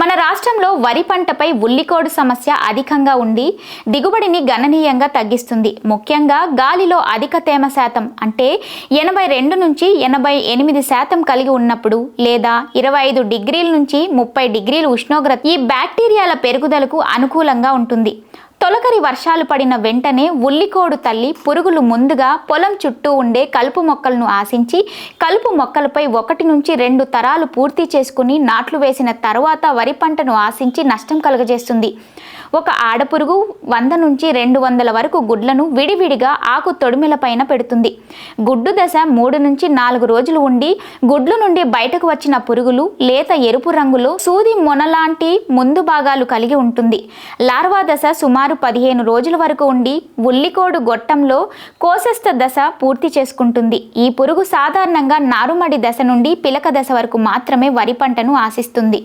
మన రాష్ట్రంలో వరి పంటపై ఉల్లికోడు సమస్య అధికంగా ఉండి దిగుబడిని గణనీయంగా తగ్గిస్తుంది. ముఖ్యంగా గాలిలో అధిక తేమ శాతం అంటే ఎనభై రెండు నుంచి ఎనభై ఎనిమిది శాతం కలిగి ఉన్నప్పుడు లేదా ఇరవై ఐదు డిగ్రీల నుంచి ముప్పై డిగ్రీల ఉష్ణోగ్రత ఈ బ్యాక్టీరియాల పెరుగుదలకు అనుకూలంగా ఉంటుంది. తొలకరి వర్షాలు పడిన వెంటనే ఉల్లికోడు తల్లి పురుగులు ముందుగా పొలం చుట్టూ ఉండే కలుపు మొక్కలను ఆశించి కలుపు మొక్కలపై ఒకటి నుంచి రెండు తరాలు పూర్తి చేసుకుని నాట్లు వేసిన తర్వాత వరి పంటను ఆశించి నష్టం కలుగజేస్తుంది. ఒక ఆడపురుగు వంద నుంచి రెండు వందల వరకు గుడ్లను విడివిడిగా ఆకు తొడిమెల పైన పెడుతుంది. గుడ్డు దశ మూడు నుంచి నాలుగు రోజులు ఉండి గుడ్లు నుండి బయటకు వచ్చిన పురుగులు లేత ఎరుపు రంగులో సూది మొనలాంటి ముందు భాగాలు కలిగి ఉంటుంది. లార్వా దశ సుమారు పదిహేను రోజుల వరకు ఉండి ఉల్లికోడు గొట్టంలో కోసస్థ దశ పూర్తి చేసుకుంటుంది. ఈ పురుగు సాధారణంగా నారుమడి దశ నుండి పిలక దశ వరకు మాత్రమే వరి పంటను ఆశిస్తుంది.